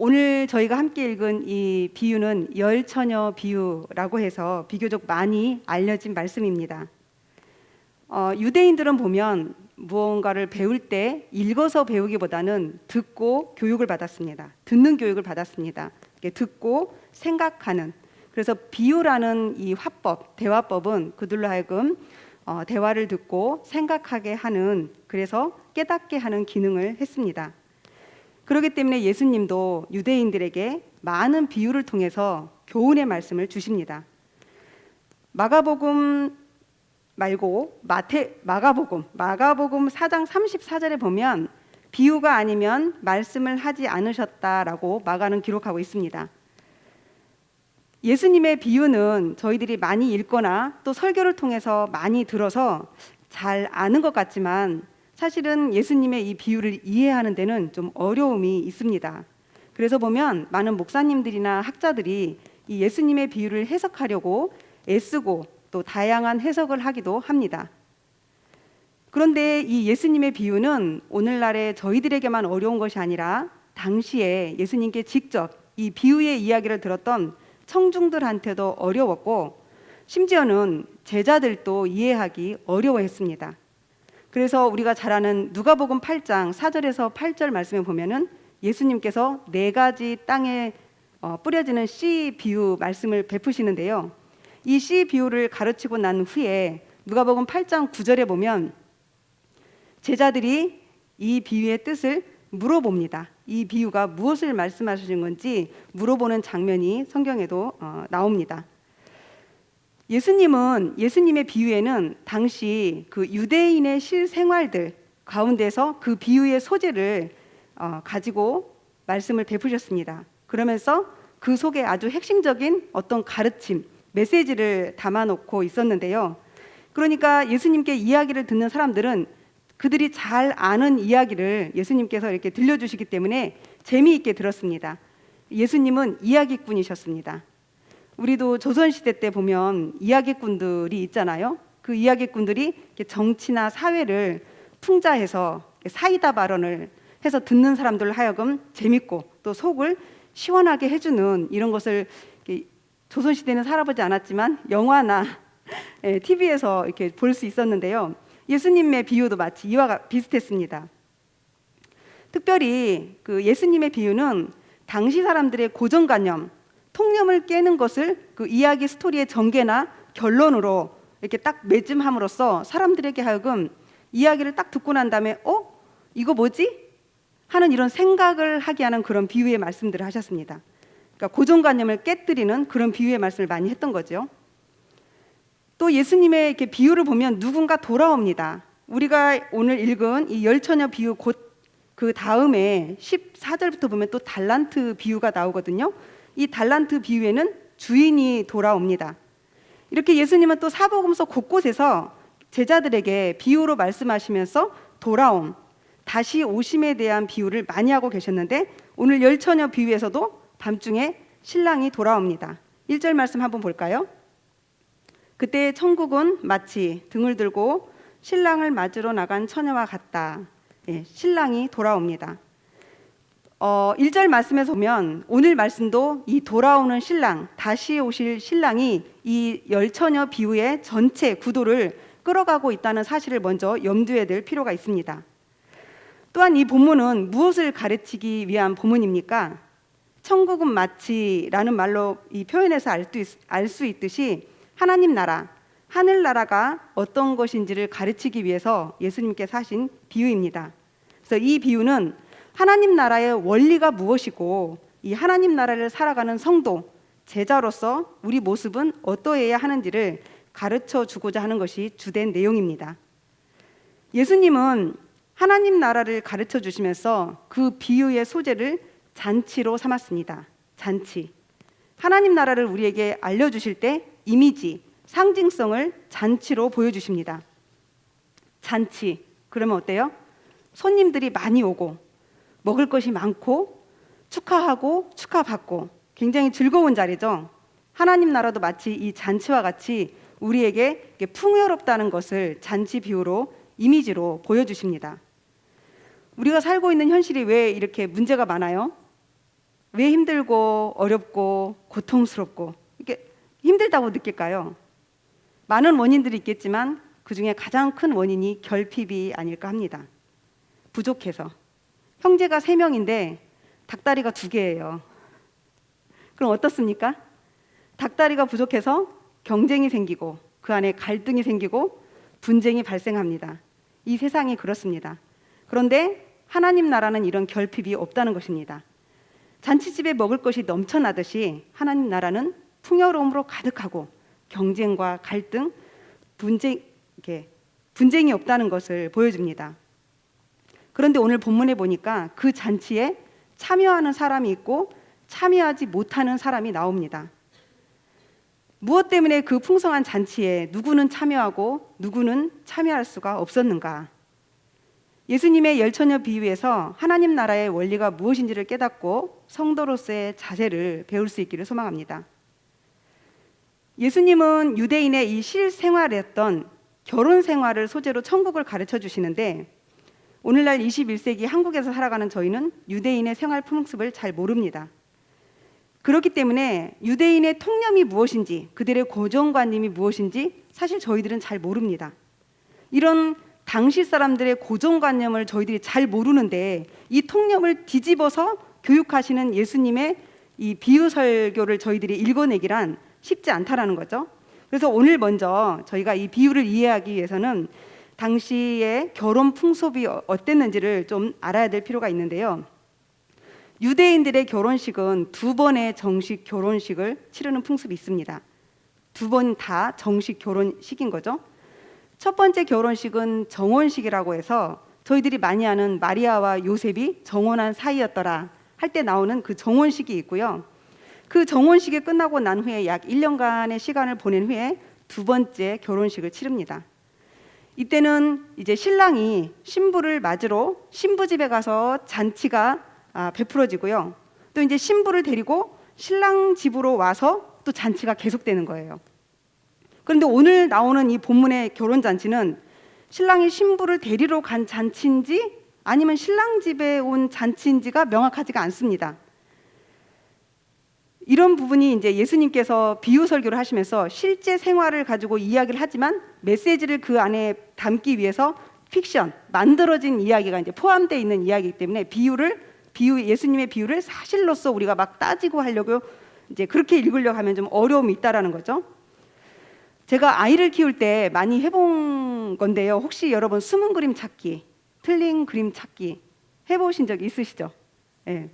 오늘 저희가 함께 읽은 이 비유는 열처녀 비유라고 해서 비교적 많이 알려진 말씀입니다. 어, 유대인들은 보면 무언가를 배울 때 읽어서 배우기보다는 듣고 교육을 받았습니다. 듣는 교육을 받았습니다. 듣고 생각하는. 그래서 비유라는 이 화법, 대화법은 그들로 하여금 어, 대화를 듣고 생각하게 하는 그래서 깨닫게 하는 기능을 했습니다. 그렇기 때문에 예수님도 유대인들에게 많은 비유를 통해서 교훈의 말씀을 주십니다. 마가복음 말고 마태 마가복음 마가복음 4장 34절에 보면 비유가 아니면 말씀을 하지 않으셨다라고 마가는 기록하고 있습니다. 예수님의 비유는 저희들이 많이 읽거나 또 설교를 통해서 많이 들어서 잘 아는 것 같지만 사실은 예수님의 이 비유를 이해하는 데는 좀 어려움이 있습니다. 그래서 보면 많은 목사님들이나 학자들이 이 예수님의 비유를 해석하려고 애쓰고 또 다양한 해석을 하기도 합니다. 그런데 이 예수님의 비유는 오늘날의 저희들에게만 어려운 것이 아니라 당시에 예수님께 직접 이 비유의 이야기를 들었던 청중들한테도 어려웠고 심지어는 제자들도 이해하기 어려워했습니다. 그래서 우리가 잘 아는 누가복음 8장 4절에서 8절 말씀에 보면은 예수님께서 네 가지 땅에 어, 뿌려지는 씨 비유 말씀을 베푸시는데요. 이 씨 비유를 가르치고 난 후에 누가복음 8장 9절에 보면 제자들이 이 비유의 뜻을 물어봅니다. 이 비유가 무엇을 말씀하시는 건지 물어보는 장면이 성경에도 어, 나옵니다. 예수님은 예수님의 비유에는 당시 그 유대인의 실생활들 가운데서 그 비유의 소재를 어, 가지고 말씀을 베푸셨습니다. 그러면서 그 속에 아주 핵심적인 어떤 가르침, 메시지를 담아놓고 있었는데요. 그러니까 예수님께 이야기를 듣는 사람들은 그들이 잘 아는 이야기를 예수님께서 이렇게 들려주시기 때문에 재미있게 들었습니다. 예수님은 이야기꾼이셨습니다. 우리도 조선시대 때 보면 이야기꾼들이 있잖아요. 그 이야기꾼들이 정치나 사회를 풍자해서 사이다 발언을 해서 듣는 사람들 하여금 재밌고 또 속을 시원하게 해주는 이런 것을 조선시대는 살아보지 않았지만 영화나 TV에서 이렇게 볼 수 있었는데요. 예수님의 비유도 마치 이와 비슷했습니다. 특별히 그 예수님의 비유는 당시 사람들의 고정관념, 통념을 깨는 것을 그 이야기 스토리의 전개나 결론으로 이렇게 딱 매짐함으로써 사람들에게 하여금 이야기를 딱 듣고 난 다음에 어 이거 뭐지 하는 이런 생각을 하게 하는 그런 비유의 말씀들을 하셨습니다. 그러니까 고정관념을 깨뜨리는 그런 비유의 말씀을 많이 했던 거죠. 또 예수님의 이렇게 비유를 보면 누군가 돌아옵니다. 우리가 오늘 읽은 이 열처녀 비유 곧 그 다음에 14절부터 보면 또 달란트 비유가 나오거든요. 이 달란트 비유에는 주인이 돌아옵니다. 이렇게 예수님은 또 사복음서 곳곳에서 제자들에게 비유로 말씀하시면서 돌아옴, 다시 오심에 대한 비유를 많이 하고 계셨는데 오늘 열처녀 비유에서도 밤중에 신랑이 돌아옵니다. 1절 말씀 한번 볼까요? 그때 천국은 마치 등을 들고 신랑을 맞으러 나간 처녀와 같다. 예, 신랑이 돌아옵니다. 어, 1절 말씀에서 보면 오늘 말씀도 이 돌아오는 신랑, 다시 오실 신랑이 이 열처녀 비유의 전체 구도를 끌어가고 있다는 사실을 먼저 염두에 둘 필요가 있습니다. 또한 이 본문은 무엇을 가르치기 위한 본문입니까? 천국은 마치라는 말로 이 표현에서 알 수 있듯이 하나님 나라, 하늘 나라가 어떤 것인지를 가르치기 위해서 예수님께서 하신 비유입니다. 그래서 이 비유는 하나님 나라의 원리가 무엇이고 이 하나님 나라를 살아가는 성도, 제자로서 우리 모습은 어떠해야 하는지를 가르쳐 주고자 하는 것이 주된 내용입니다. 예수님은 하나님 나라를 가르쳐 주시면서 그 비유의 소재를 잔치로 삼았습니다. 잔치. 하나님 나라를 우리에게 알려주실 때 이미지, 상징성을 잔치로 보여주십니다. 잔치. 그러면 어때요? 손님들이 많이 오고, 먹을 것이 많고, 축하하고, 축하받고, 굉장히 즐거운 자리죠. 하나님 나라도 마치 이 잔치와 같이 우리에게 풍요롭다는 것을 잔치 비유로 이미지로 보여주십니다. 우리가 살고 있는 현실이 왜 이렇게 문제가 많아요? 왜 힘들고 어렵고 고통스럽고 이게 힘들다고 느낄까요? 많은 원인들이 있겠지만 그 중에 가장 큰 원인이 결핍이 아닐까 합니다. 부족해서 형제가 세 명인데 닭다리가 두 개예요. 그럼 어떻습니까? 닭다리가 부족해서 경쟁이 생기고 그 안에 갈등이 생기고 분쟁이 발생합니다. 이 세상이 그렇습니다. 그런데 하나님 나라는 이런 결핍이 없다는 것입니다. 잔치집에 먹을 것이 넘쳐나듯이 하나님 나라는 풍요로움으로 가득하고 경쟁과 갈등, 분쟁, 분쟁이 없다는 것을 보여줍니다. 그런데 오늘 본문에 보니까 그 잔치에 참여하는 사람이 있고 참여하지 못하는 사람이 나옵니다. 무엇 때문에 그 풍성한 잔치에 누구는 참여하고 누구는 참여할 수가 없었는가? 예수님의 열처녀 비유에서 하나님 나라의 원리가 무엇인지를 깨닫고 성도로서의 자세를 배울 수 있기를 소망합니다. 예수님은 유대인의 이 실생활이었던 결혼 생활을 소재로 천국을 가르쳐 주시는데 오늘날 21세기 한국에서 살아가는 저희는 유대인의 생활 풍습을 잘 모릅니다. 그렇기 때문에 유대인의 통념이 무엇인지 그들의 고정관념이 무엇인지 사실 저희들은 잘 모릅니다. 이런 당시 사람들의 고정관념을 저희들이 잘 모르는데 이 통념을 뒤집어서 교육하시는 예수님의 이 비유 설교를 저희들이 읽어내기란 쉽지 않다라는 거죠. 그래서 오늘 먼저 저희가 이 비유를 이해하기 위해서는 당시의 결혼 풍습이 어- 어땠는지를 좀 알아야 될 필요가 있는데요. 유대인들의 결혼식은 두 번의 정식 결혼식을 치르는 풍습이 있습니다. 두 번 다 정식 결혼식인 거죠. 첫 번째 결혼식은 정혼식이라고 해서 저희들이 많이 아는 마리아와 요셉이 정혼한 사이였더라 할 때 나오는 그 정혼식이 있고요. 그 정혼식이 끝나고 난 후에 약 1년간의 시간을 보낸 후에 두 번째 결혼식을 치릅니다. 이때는 이제 신랑이 신부를 맞으러 신부 집에 가서 잔치가 아, 베풀어지고요. 또 이제 신부를 데리고 신랑 집으로 와서 또 잔치가 계속되는 거예요. 그런데 오늘 나오는 이 본문의 결혼 잔치는 신랑이 신부를 데리러 간 잔치인지 아니면 신랑 집에 온 잔치인지가 명확하지가 않습니다. 이런 부분이 이제 예수님께서 비유 설교를 하시면서 실제 생활을 가지고 이야기를 하지만 메시지를 그 안에 담기 위해서 픽션 만들어진 이야기가 이제 포함되어 있는 이야기이기 때문에 비유를 비유 예수님의 비유를 사실로서 우리가 막 따지고 하려고 이제 그렇게 읽으려고 하면 좀 어려움이 있다라는 거죠. 제가 아이를 키울 때 많이 해본 건데요. 혹시 여러분 숨은 그림 찾기, 틀린 그림 찾기 해보신 적 있으시죠? 예.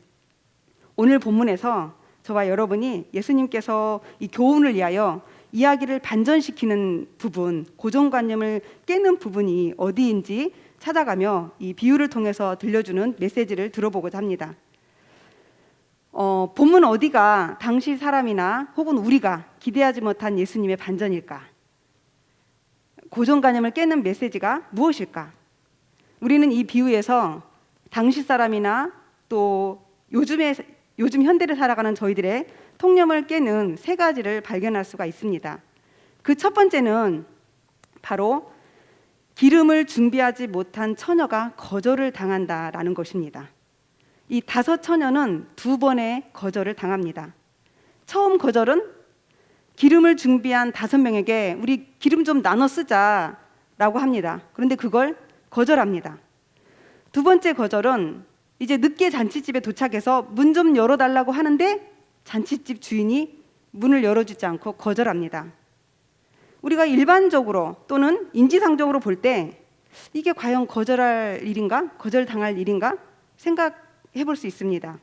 오늘 본문에서 저와 여러분이 예수님께서 이 교훈을 위하여 이야기를 반전시키는 부분, 고정관념을 깨는 부분이 어디인지 찾아가며 이 비유를 통해서 들려주는 메시지를 들어보고자 합니다. 어, 본문 어디가 당시 사람이나 혹은 우리가 기대하지 못한 예수님의 반전일까? 고정관념을 깨는 메시지가 무엇일까? 우리는 이 비유에서 당시 사람이나 또 요즘에 요즘 현대를 살아가는 저희들의 통념을 깨는 세 가지를 발견할 수가 있습니다. 그 첫 번째는 바로 기름을 준비하지 못한 처녀가 거절을 당한다라는 것입니다. 이 다섯 처녀는 두 번의 거절을 당합니다. 처음 거절은 기름을 준비한 다섯 명에게 우리 기름 좀 나눠 쓰자라고 합니다. 그런데 그걸 거절합니다. 두 번째 거절은 이제 늦게 잔치집에 도착해서 문 좀 열어달라고 하는데 잔치집 주인이 문을 열어주지 않고 거절합니다. 우리가 일반적으로 또는 인지상정으로 볼 때 이게 과연 거절할 일인가? 거절당할 일인가? 생각해 볼 수 있습니다.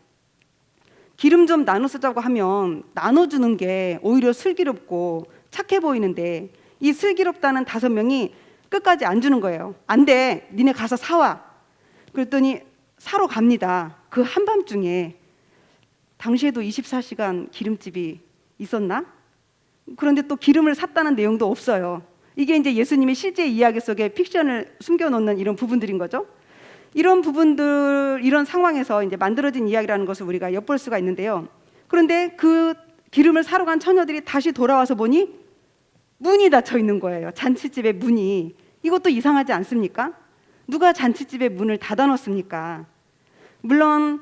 기름 좀 나눠 쓰자고 하면 나눠주는 게 오히려 슬기롭고 착해 보이는데 이 슬기롭다는 다섯 명이 끝까지 안 주는 거예요. 안 돼. 니네 가서 사와. 그랬더니 사러 갑니다. 그 한밤중에 당시에도 24시간 기름집이 있었나? 그런데 또 기름을 샀다는 내용도 없어요. 이게 이제 예수님의 실제 이야기 속에 픽션을 숨겨놓는 이런 부분들인 거죠. 이런 부분들, 이런 상황에서 이제 만들어진 이야기라는 것을 우리가 엿볼 수가 있는데요. 그런데 그 기름을 사러 간 처녀들이 다시 돌아와서 보니 문이 닫혀 있는 거예요. 잔치집의 문이. 이것도 이상하지 않습니까? 누가 잔치집의 문을 닫아 놓습니까? 물론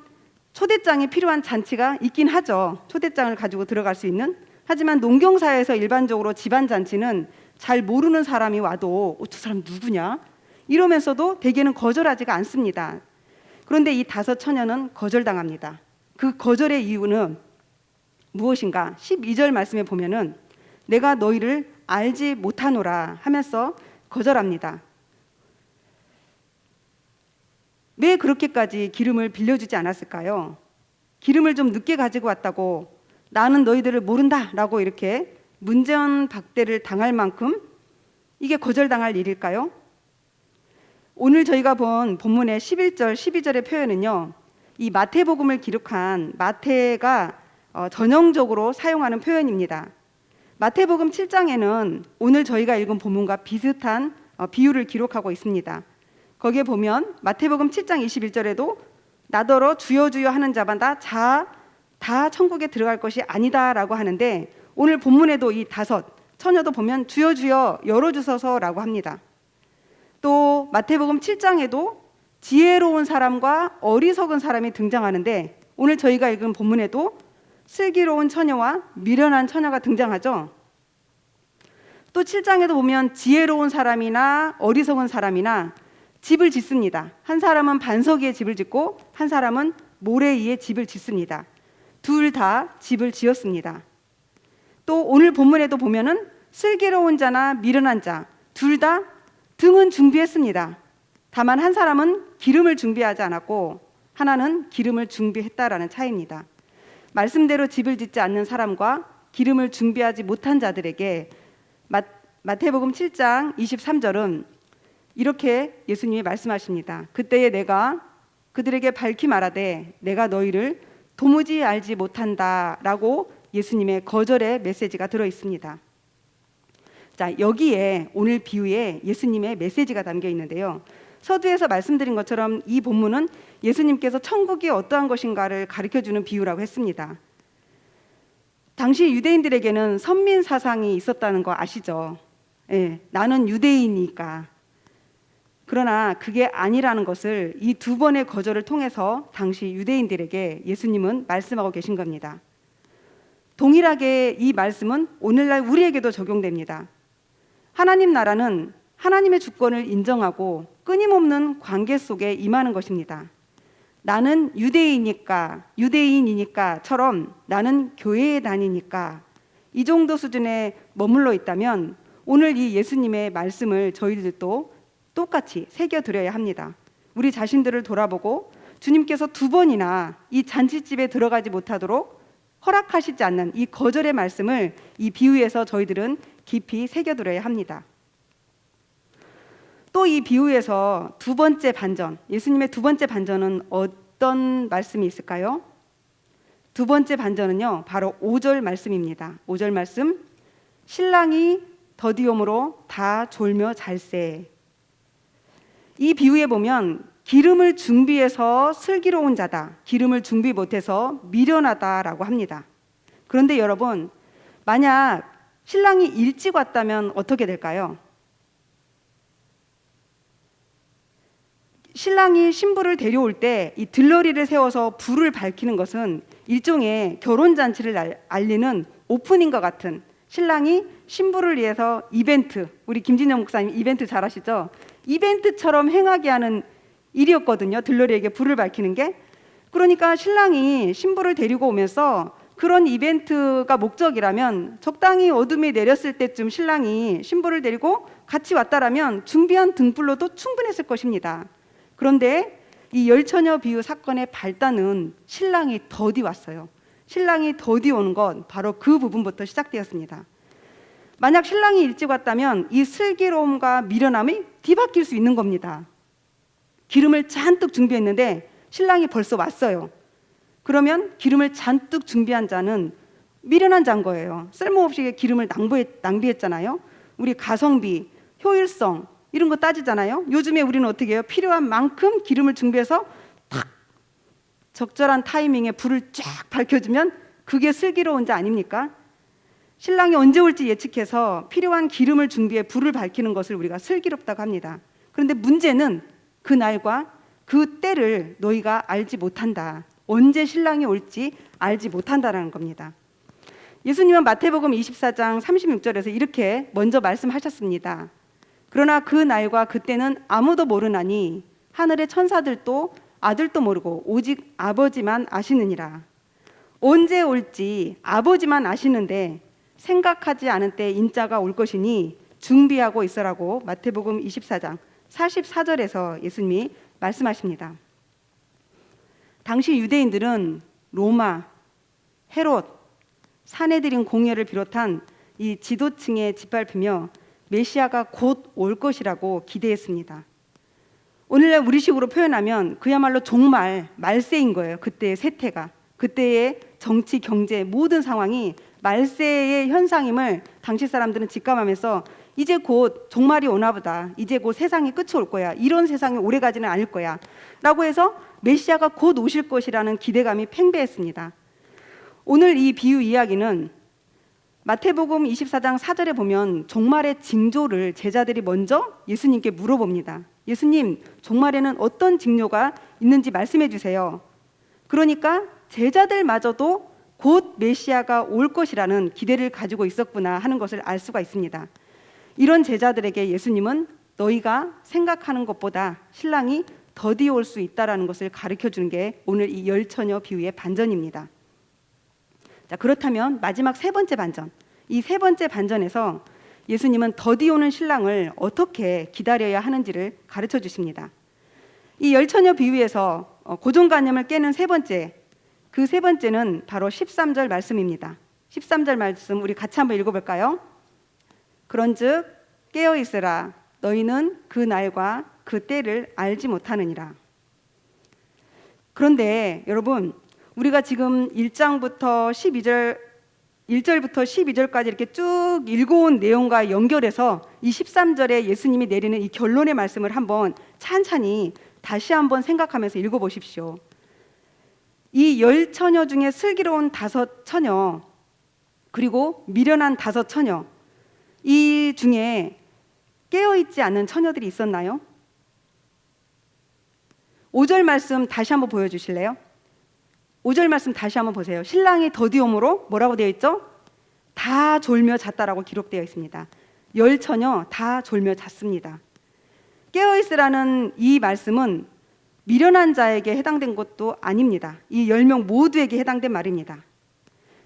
초대장이 필요한 잔치가 있긴 하죠. 초대장을 가지고 들어갈 수 있는. 하지만 농경사에서 일반적으로 집안 잔치는 잘 모르는 사람이 와도 어, 저 사람 누구냐? 이러면서도 대개는 거절하지가 않습니다. 그런데 이 다섯 처녀는 거절당합니다. 그 거절의 이유는 무엇인가? 12절 말씀에 보면은 내가 너희를 알지 못하노라 하면서 거절합니다. 왜 그렇게까지 기름을 빌려주지 않았을까요? 기름을 좀 늦게 가지고 왔다고 나는 너희들을 모른다 라고 이렇게 문전 박대를 당할 만큼 이게 거절당할 일일까요? 오늘 저희가 본 본문의 11절, 12절의 표현은요. 이 마태복음을 기록한 마태가 어, 전형적으로 사용하는 표현입니다. 마태복음 7장에는 오늘 저희가 읽은 본문과 비슷한 어, 비유를 기록하고 있습니다. 거기에 보면 마태복음 7장 21절에도 나더러 주여 주여 하는 자마다 자, 다 천국에 들어갈 것이 아니다라고 하는데 오늘 본문에도 이 다섯 처녀도 보면 주여 주여 열어 주소서라고 합니다. 또 마태복음 7장에도 지혜로운 사람과 어리석은 사람이 등장하는데 오늘 저희가 읽은 본문에도 슬기로운 처녀와 미련한 처녀가 등장하죠. 또 7장에도 보면 지혜로운 사람이나 어리석은 사람이나 집을 짓습니다. 한 사람은 반석 위에 집을 짓고 한 사람은 모래 위에 집을 짓습니다. 둘 다 집을 지었습니다. 또 오늘 본문에도 보면은 슬기로운 자나 미련한 자 둘 다 등은 준비했습니다. 다만 한 사람은 기름을 준비하지 않았고 하나는 기름을 준비했다라는 차이입니다. 말씀대로 집을 짓지 않는 사람과 기름을 준비하지 못한 자들에게 마, 마태복음 7장 23절은 이렇게 예수님이 말씀하십니다. 그때에 내가 그들에게 밝히 말하되 내가 너희를 도무지 알지 못한다라고 예수님의 거절의 메시지가 들어 있습니다. 자, 여기에 오늘 비유에 예수님의 메시지가 담겨 있는데요. 서두에서 말씀드린 것처럼 이 본문은 예수님께서 천국이 어떠한 것인가를 가르쳐 주는 비유라고 했습니다. 당시 유대인들에게는 선민 사상이 있었다는 거 아시죠? 예, 나는 유대인이니까. 그러나 그게 아니라는 것을 이 두 번의 거절을 통해서 당시 유대인들에게 예수님은 말씀하고 계신 겁니다. 동일하게 이 말씀은 오늘날 우리에게도 적용됩니다. 하나님 나라는 하나님의 주권을 인정하고 끊임없는 관계 속에 임하는 것입니다. 나는 유대인이니까, 유대인이니까처럼 나는 교회에 다니니까 이 정도 수준에 머물러 있다면 오늘 이 예수님의 말씀을 저희들도 똑같이 새겨드려야 합니다. 우리 자신들을 돌아보고 주님께서 두 번이나 이 잔치집에 들어가지 못하도록 허락하시지 않는 이 거절의 말씀을 이 비유에서 저희들은 깊이 새겨들어야 합니다. 또 이 비유에서 두 번째 반전, 예수님의 두 번째 반전은 어떤 말씀이 있을까요? 두 번째 반전은요, 바로 5절 말씀입니다. 5절 말씀, 신랑이 더디옴으로 다 졸며 잘세. 이 비유에 보면 기름을 준비해서 슬기로운 자다, 기름을 준비 못해서 미련하다라고 합니다. 그런데 여러분, 만약 신랑이 일찍 왔다면 어떻게 될까요? 신랑이 신부를 데려올 때 이 들러리를 세워서 불을 밝히는 것은 일종의 결혼 잔치를 알리는 오픈인과 같은 신랑이 신부를 위해서 이벤트, 우리 김진영 목사님 이벤트 잘하시죠? 이벤트처럼 행하게 하는 일이었거든요. 들러리에게 불을 밝히는 게. 그러니까 신랑이 신부를 데리고 오면서 그런 이벤트가 목적이라면 적당히 어둠이 내렸을 때쯤 신랑이 신부를 데리고 같이 왔다라면 준비한 등불로도 충분했을 것입니다. 그런데 이 열처녀 비유 사건의 발단은 신랑이 더디 왔어요. 신랑이 더디 오는 건 바로 그 부분부터 시작되었습니다. 만약 신랑이 일찍 왔다면 이 슬기로움과 미련함이 뒤바뀔 수 있는 겁니다. 기름을 잔뜩 준비했는데 신랑이 벌써 왔어요. 그러면 기름을 잔뜩 준비한 자는 미련한 자인 거예요. 쓸모없이 기름을 낭비했, 낭비했잖아요. 우리 가성비, 효율성 이런 거 따지잖아요. 요즘에 우리는 어떻게 해요? 필요한 만큼 기름을 준비해서 탁 적절한 타이밍에 불을 쫙 밝혀주면 그게 슬기로운 자 아닙니까? 신랑이 언제 올지 예측해서 필요한 기름을 준비해 불을 밝히는 것을 우리가 슬기롭다고 합니다. 그런데 문제는 그 날과 그 때를 너희가 알지 못한다. 언제 신랑이 올지 알지 못한다라는 겁니다. 예수님은 마태복음 24장 36절에서 이렇게 먼저 말씀하셨습니다. 그러나 그 날과 그 때는 아무도 모르나니 하늘의 천사들도 아들도 모르고 오직 아버지만 아시느니라. 언제 올지 아버지만 아시는데 생각하지 않은 때 인자가 올 것이니 준비하고 있으라고 마태복음 24장 44절에서 예수님이 말씀하십니다. 당시 유대인들은 로마, 헤롯, 사내들인 공예를 비롯한 이 지도층에 짓밟히며 메시아가 곧 올 것이라고 기대했습니다. 오늘날 우리식으로 표현하면 그야말로 종말 말세인 거예요. 그때의 세태가 그때의 정치, 경제 모든 상황이 말세의 현상임을 당시 사람들은 직감하면서 이제 곧 종말이 오나 보다. 이제 곧 세상이 끝이 올 거야. 이런 세상이 오래 가지는 않을 거야. 라고 해서 메시아가 곧 오실 것이라는 기대감이 팽배했습니다. 오늘 이 비유 이야기는 마태복음 24장 4절에 보면 종말의 징조를 제자들이 먼저 예수님께 물어봅니다. 예수님, 종말에는 어떤 징조가 있는지 말씀해 주세요. 그러니까 제자들마저도 곧 메시아가 올 것이라는 기대를 가지고 있었구나 하는 것을 알 수가 있습니다. 이런 제자들에게 예수님은 너희가 생각하는 것보다 신랑이 더디 올 수 있다라는 것을 가르쳐 주는 게 오늘 이 열처녀 비유의 반전입니다. 자, 그렇다면 마지막 세 번째 반전. 이 세 번째 반전에서 예수님은 더디 오는 신랑을 어떻게 기다려야 하는지를 가르쳐 주십니다. 이 열처녀 비유에서 어, 고정관념을 깨는 세 번째, 그 세 번째는 바로 13절 말씀입니다. 13절 말씀 우리 같이 한번 읽어볼까요? 그런즉 깨어 있으라 너희는 그 날과 그 때를 알지 못하느니라. 그런데 여러분 우리가 지금 1장부터 12절 1절부터 12절까지 이렇게 쭉 읽어온 내용과 연결해서 이 13절에 예수님이 내리는 이 결론의 말씀을 한번 찬찬히 다시 한번 생각하면서 읽어 보십시오. 이 열 처녀 중에 슬기로운 다섯 처녀 그리고 미련한 다섯 처녀 이 중에 깨어 있지 않는 처녀들이 있었나요? 5절 말씀 다시 한번 보여 주실래요? 5절 말씀 다시 한번 보세요. 신랑이 더디옴으로 뭐라고 되어 있죠? 다 졸며 잤다라고 기록되어 있습니다. 열 처녀 다 졸며 잤습니다. 깨어 있으라는 이 말씀은 미련한 자에게 해당된 것도 아닙니다. 이열명 모두에게 해당된 말입니다.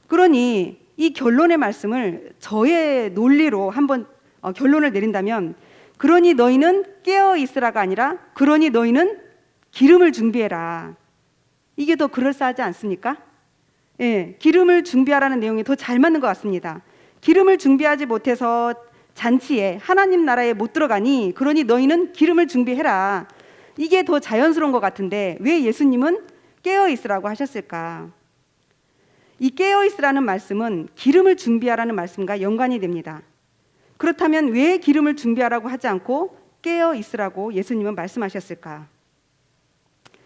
그러니 이 결론의 말씀을 저의 논리로 한번 어, 결론을 내린다면 그러니 너희는 깨어 있으라가 아니라 그러니 너희는 기름을 준비해라. 이게 더 그럴싸하지 않습니까? 예, 기름을 준비하라는 내용이 더 잘 맞는 것 같습니다. 기름을 준비하지 못해서 잔치에 하나님 나라에 못 들어가니 그러니 너희는 기름을 준비해라. 이게 더 자연스러운 것 같은데 왜 예수님은 깨어 있으라고 하셨을까? 이 깨어 있으라는 말씀은 기름을 준비하라는 말씀과 연관이 됩니다. 그렇다면 왜 기름을 준비하라고 하지 않고 깨어 있으라고 예수님은 말씀하셨을까?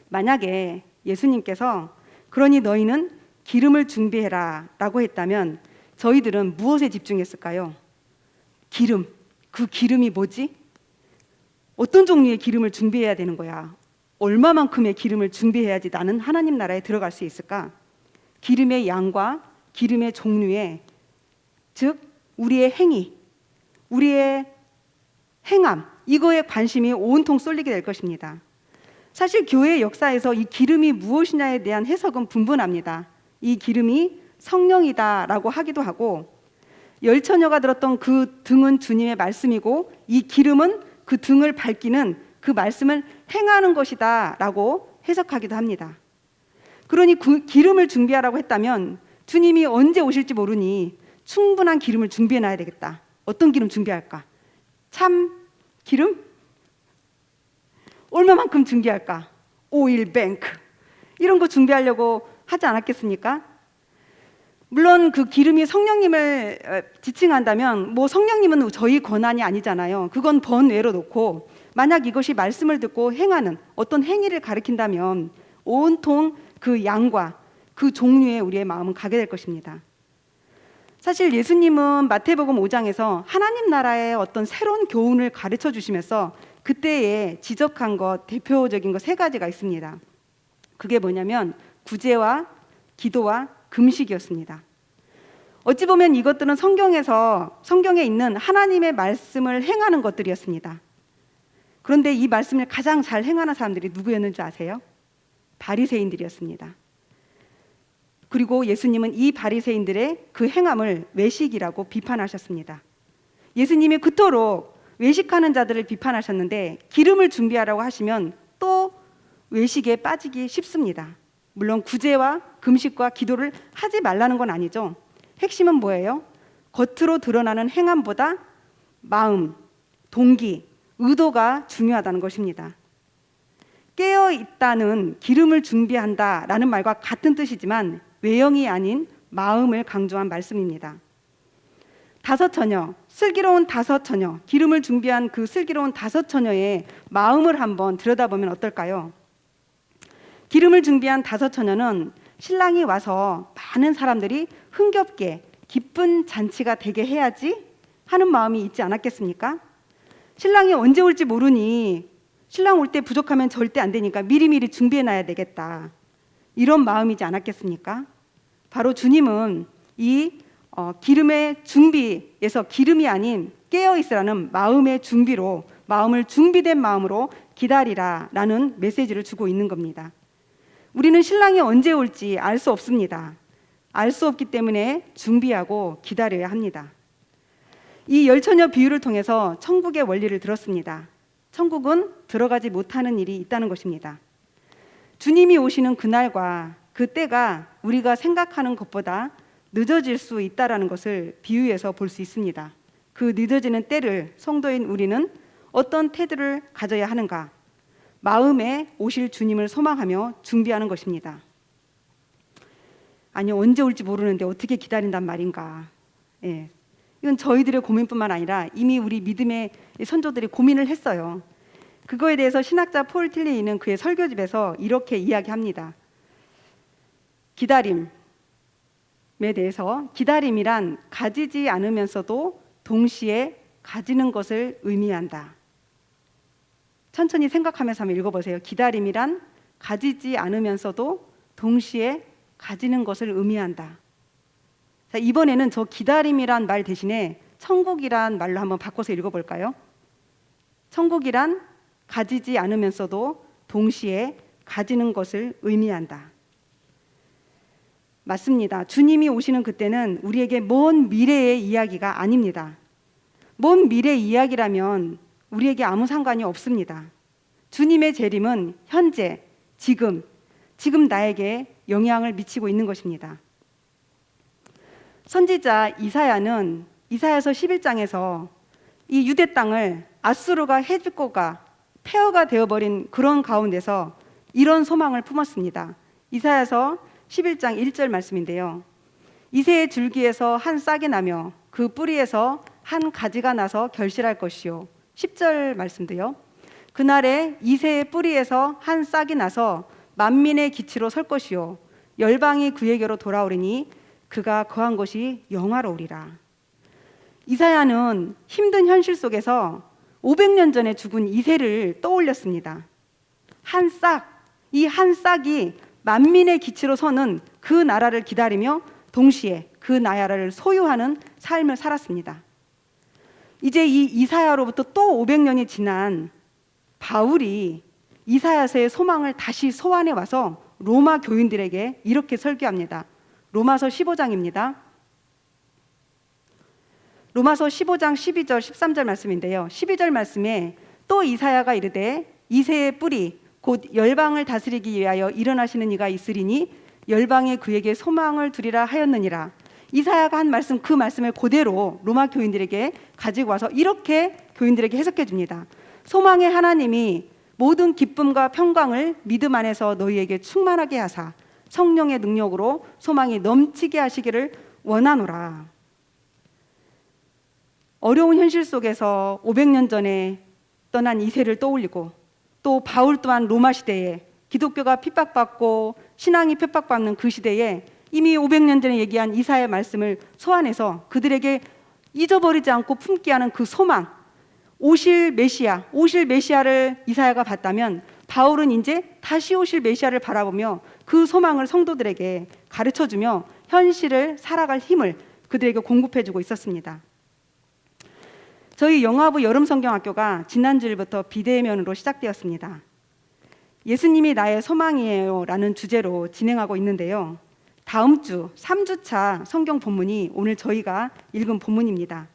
만약에 예수님께서 그러니 너희는 기름을 준비해라 라고 했다면 저희들은 무엇에 집중했을까요? 기름. 그 기름이 뭐지? 어떤 종류의 기름을 준비해야 되는 거야? 얼마만큼의 기름을 준비해야지 나는 하나님 나라에 들어갈 수 있을까? 기름의 양과 기름의 종류에 즉 우리의 행위, 우리의 행함 이거에 관심이 온통 쏠리게 될 것입니다. 사실 교회 역사에서 이 기름이 무엇이냐에 대한 해석은 분분합니다. 이 기름이 성령이다라고 하기도 하고 열 처녀가 들었던 그 등은 주님의 말씀이고 이 기름은 그 등을 밝히는 그 말씀을 행하는 것이다 라고 해석하기도 합니다. 그러니 그 기름을 준비하라고 했다면 주님이 언제 오실지 모르니 충분한 기름을 준비해 놔야 되겠다. 어떤 기름 준비할까? 참 기름? 얼마만큼 준비할까? 오일 뱅크 이런 거 준비하려고 하지 않았겠습니까? 물론 그 기름이 성령님을 어, 지칭한다면 뭐 성령님은 저희 권한이 아니잖아요. 그건 번외로 놓고 만약 이것이 말씀을 듣고 행하는 어떤 행위를 가리킨다면 온통 그 양과 그 종류의 우리의 마음은 가게 될 것입니다. 사실 예수님은 마태복음 5장에서 하나님 나라의 어떤 새로운 교훈을 가르쳐 주시면서 그때에 지적한 것 대표적인 것 세 가지가 있습니다. 그게 뭐냐면 구제와 기도와 금식이었습니다. 어찌 보면 이것들은 성경에서 성경에 있는 하나님의 말씀을 행하는 것들이었습니다. 그런데 이 말씀을 가장 잘 행하는 사람들이 누구였는지 아세요? 바리새인들이었습니다. 그리고 예수님은 이 바리새인들의 그 행함을 외식이라고 비판하셨습니다. 예수님이 그토록 외식하는 자들을 비판하셨는데 기름을 준비하라고 하시면 또 외식에 빠지기 쉽습니다. 물론 구제와 금식과 기도를 하지 말라는 건 아니죠. 핵심은 뭐예요? 겉으로 드러나는 행함보다 마음, 동기, 의도가 중요하다는 것입니다. 깨어 있다는 기름을 준비한다 라는 말과 같은 뜻이지만 외형이 아닌 마음을 강조한 말씀입니다. 다섯 처녀, 슬기로운 다섯 처녀, 기름을 준비한 그 슬기로운 다섯 처녀의 마음을 한번 들여다보면 어떨까요? 기름을 준비한 다섯 처녀는 신랑이 와서 많은 사람들이 흥겹게 기쁜 잔치가 되게 해야지 하는 마음이 있지 않았겠습니까? 신랑이 언제 올지 모르니 신랑 올 때 부족하면 절대 안 되니까 미리미리 준비해 놔야 되겠다. 이런 마음이지 않았겠습니까? 바로 주님은 이 어, 기름의 준비에서 기름이 아닌 깨어 있으라는 마음의 준비로 마음을 준비된 마음으로 기다리라라는 메시지를 주고 있는 겁니다. 우리는 신랑이 언제 올지 알 수 없습니다. 알 수 없기 때문에 준비하고 기다려야 합니다. 이 열처녀 비유를 통해서 천국의 원리를 들었습니다. 천국은 들어가지 못하는 일이 있다는 것입니다. 주님이 오시는 그날과 그 때가 우리가 생각하는 것보다 늦어질 수 있다라는 것을 비유해서 볼 수 있습니다. 그 늦어지는 때를 성도인 우리는 어떤 태도를 가져야 하는가? 마음에 오실 주님을 소망하며 준비하는 것입니다. 아니 언제 올지 모르는데 어떻게 기다린단 말인가? 예. 이건 저희들의 고민뿐만 아니라 이미 우리 믿음의 선조들이 고민을 했어요. 그거에 대해서 신학자 폴 틸리는 그의 설교집에서 이렇게 이야기합니다. 기다림에 대해서 기다림이란 가지지 않으면서도 동시에 가지는 것을 의미한다. 천천히 생각하면서 한번 읽어보세요. 기다림이란 가지지 않으면서도 동시에 가지는 것을 의미한다. 자, 이번에는 저 기다림이란 말 대신에 천국이란 말로 한번 바꿔서 읽어볼까요? 천국이란 가지지 않으면서도 동시에 가지는 것을 의미한다. 맞습니다. 주님이 오시는 그때는 우리에게 먼 미래의 이야기가 아닙니다. 먼 미래 이야기라면 우리에게 아무 상관이 없습니다. 주님의 재림은 현재, 지금, 지금 나에게 영향을 미치고 있는 것입니다. 선지자 이사야는 이사야서 11장에서 이 유대 땅을 아수르가 해집고가 폐허가 되어버린 그런 가운데서 이런 소망을 품었습니다. 이사야서 11장 1절 말씀인데요. 이새의 줄기에서 한 싹이 나며 그 뿌리에서 한 가지가 나서 결실할 것이요. 10절 말씀도요. 그날에 이새의 뿌리에서 한 싹이 나서 만민의 기치로 설 것이요. 열방이 그에게로 돌아오리니 그가 거한 것이 영화로우리라. 이사야는 힘든 현실 속에서 500년 전에 죽은 이세를 떠올렸습니다. 한 싹, 이 한 싹이 만민의 기치로 서는 그 나라를 기다리며 동시에 그 나라를 소유하는 삶을 살았습니다. 이제 이 이사야로부터 또 500년이 지난 바울이 이사야서의 소망을 다시 소환해 와서 로마 교인들에게 이렇게 설교합니다. 로마서 15장입니다. 로마서 15장 12절 13절 말씀인데요. 12절 말씀에 또 이사야가 이르되 이새의 뿌리 곧 열방을 다스리기 위하여 일어나시는 이가 있으리니 열방에 그에게 소망을 두리라 하였느니라. 이사야가 한 말씀 그 말씀을 그대로 로마 교인들에게 가지고 와서 이렇게 교인들에게 해석해 줍니다. 소망의 하나님이 모든 기쁨과 평강을 믿음 안에서 너희에게 충만하게 하사 성령의 능력으로 소망이 넘치게 하시기를 원하노라. 어려운 현실 속에서 500년 전에 떠난 이세를 떠올리고 또 바울 또한 로마 시대에 기독교가 핍박받고 신앙이 핍박받는 그 시대에 이미 500년 전에 얘기한 이사의 말씀을 소환해서 그들에게 잊어버리지 않고 품게 하는 그 소망, 오실 메시아, 오실 메시아를 이사야가 봤다면 바울은 이제 다시 오실 메시아를 바라보며 그 소망을 성도들에게 가르쳐 주며 현실을 살아갈 힘을 그들에게 공급해 주고 있었습니다. 저희 영화부 여름 성경학교가 지난주일부터 비대면으로 시작되었습니다. 예수님이 나의 소망이에요 라는 주제로 진행하고 있는데요. 다음 주 3주차 성경 본문이 오늘 저희가 읽은 본문입니다.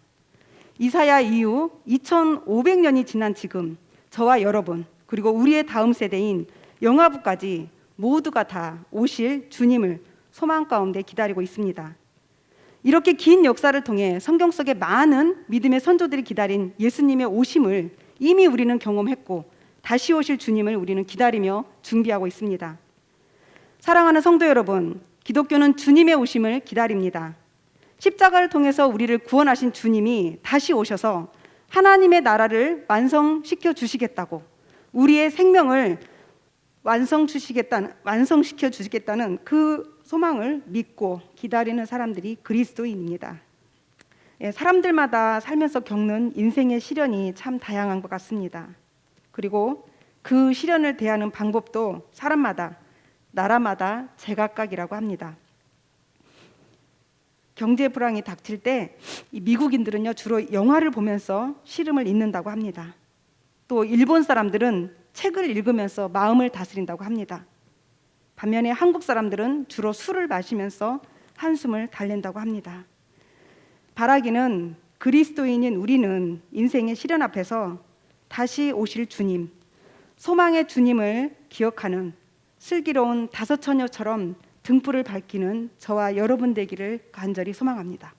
이사야 이후 2500년이 지난 지금 저와 여러분 그리고 우리의 다음 세대인 영화부까지 모두가 다 오실 주님을 소망 가운데 기다리고 있습니다. 이렇게 긴 역사를 통해 성경 속에 많은 믿음의 선조들이 기다린 예수님의 오심을 이미 우리는 경험했고 다시 오실 주님을 우리는 기다리며 준비하고 있습니다. 사랑하는 성도 여러분, 기독교는 주님의 오심을 기다립니다. 십자가를 통해서 우리를 구원하신 주님이 다시 오셔서 하나님의 나라를 완성시켜 주시겠다고 우리의 생명을 완성 주시겠다는 완성시켜 주시겠다는 그 소망을 믿고 기다리는 사람들이 그리스도인입니다. 예, 사람들마다 살면서 겪는 인생의 시련이 참 다양한 것 같습니다. 그리고 그 시련을 대하는 방법도 사람마다 나라마다 제각각이라고 합니다. 경제 불황이 닥칠 때이 미국인들은요 주로 영화를 보면서 시름을 잊는다고 합니다. 또 일본 사람들은 책을 읽으면서 마음을 다스린다고 합니다. 반면에 한국 사람들은 주로 술을 마시면서 한숨을 달랜다고 합니다. 바라기는 그리스도인인 우리는 인생의 시련 앞에서 다시 오실 주님, 소망의 주님을 기억하는 슬기로운 다섯 처녀처럼 등불을 밝히는 저와 여러분 되기를 간절히 소망합니다.